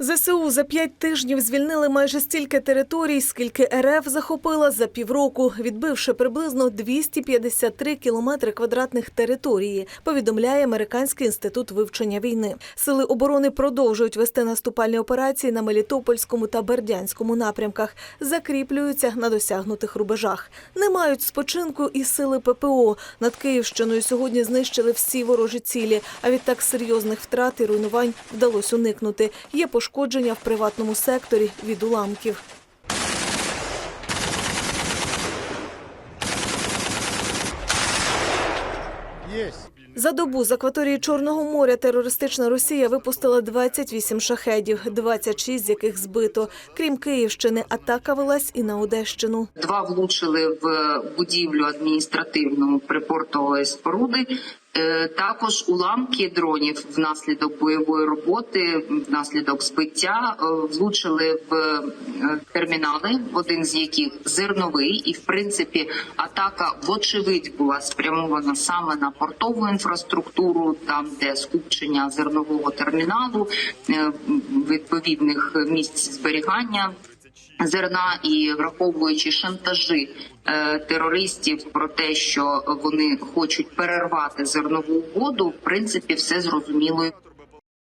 ЗСУ за п'ять тижнів звільнили майже стільки територій, скільки РФ захопила за півроку, відбивши приблизно 253 кілометри квадратних території, повідомляє Американський інститут вивчення війни. Сили оборони продовжують вести наступальні операції на Мелітопольському та Бердянському напрямках, закріплюються на досягнутих рубежах. Не мають спочинку і сили ППО. Над Київщиною сьогодні знищили всі ворожі цілі. А відтак серйозних втрат і руйнувань вдалося уникнути. Є пошкодження в приватному секторі від уламків. За добу з акваторії Чорного моря терористична Росія випустила 28 шахедів, 26 з яких збито. Крім Київщини, атака велась і на Одещину. Два влучили в будівлю адміністративну припортової споруди. Е, Також уламки дронів внаслідок бойової роботи, внаслідок збиття е, влучили в е, термінали, один з яких зерновий, і в принципі атака вочевидь була спрямована саме на портову інфраструктуру, там де скупчення зернового терміналу, відповідних місць зберігання зерна і враховуючи шантажі е, терористів про те, що вони хочуть перервати зернову угоду, в принципі, все зрозуміло.